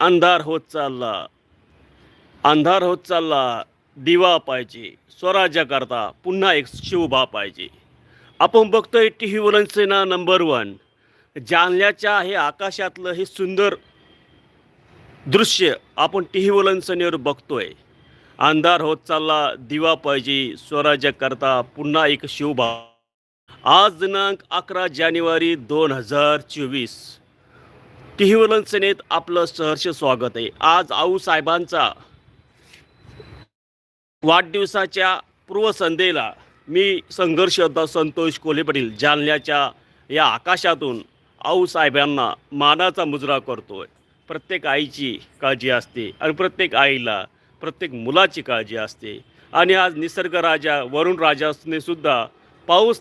अंधार होत चालला. अंधार होत चालला दिवा पाहिजे स्वराज्याकरता पुन्हा एक शिवभा पाहिजे आपण बघतोय टी व्ही वलनसेना नंबर वन जालन्याच्या हे आकाशातलं हे सुंदर दृश्य आपण टी व्ही वलनसेनेवर बघतोय. अंधार होत चालला दिवा पाहिजे स्वराज्याकरता पुन्हा एक शिवभा. आज दिनांक अकरा जानेवारी दोन हजार चोवीस. टिहीवलन सेनेत आपलं सहर्ष स्वागत आहे. आज आऊ साहेबांचा वाढदिवसाच्या पूर्वसंध्येला मी संघर्ष संतोष कोल्हे पाटील जालन्याच्या या आकाशातून आऊ साहेबांना मानाचा मुजरा करतो आहे प्रत्येक आईची काळजी असते आणि प्रत्येक आईला प्रत्येक मुलाची काळजी असते. आणि आज निसर्गराजा वरुण राजाने सुद्धा पाऊस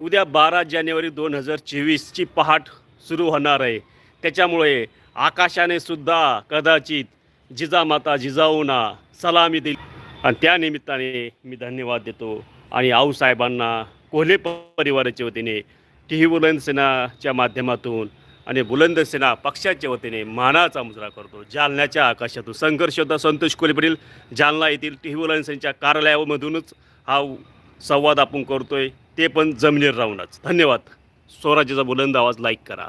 उद्या बारा जानेवारी दोन हजार चोवीसची पहाट सुरू होणार आहे. त्याच्यामुळे आकाशाने सुद्धा कदाचित जिजामाता जिजाऊना सलामी दिली. आणि त्यानिमित्ताने मी धन्यवाद देतो. आणि आऊसाहेबांना कोल्हे परिवाराच्या वतीने टी बुलंद सेनाच्या माध्यमातून आणि बुलंद सेना पक्षाच्या वतीने मानाचा मुजरा करतो. जालन्याच्या आकाशातून संघर्ष होता. संतोष कोल्हे पाटील जालना येथील टी बुलंद सेनेच्या कार्यालयामधूनच हा संवाद आपण करतोय. ते पण जमिनीवर राहूनच. धन्यवाद. स्वराज्याचा बुलंद आवाज लाईक करा.